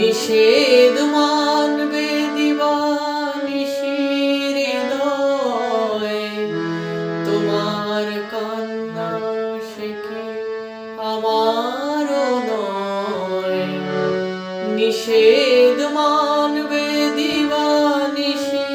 নিষেধ মানবে দিবানিশির তোমার কান্না শেখে আমার নয়। নিষেধ মানবে দিবানিশির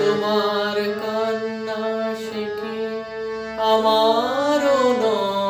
তোমার কান্না শেখে আমার নয়।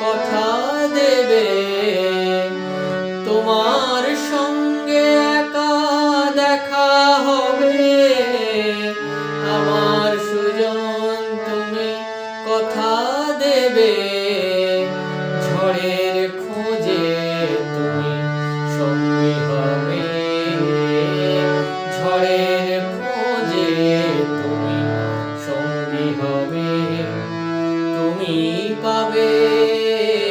কথা দেবে। তোমার সঙ্গে একা দেখা হবে। আমার সুজন, তুমি কথা দেবে। ঝড়ের খোঁজে তুমি সঙ্গী হবে। ঝড়ের খোঁজে তুমি সঙ্গী হবে। পাবে।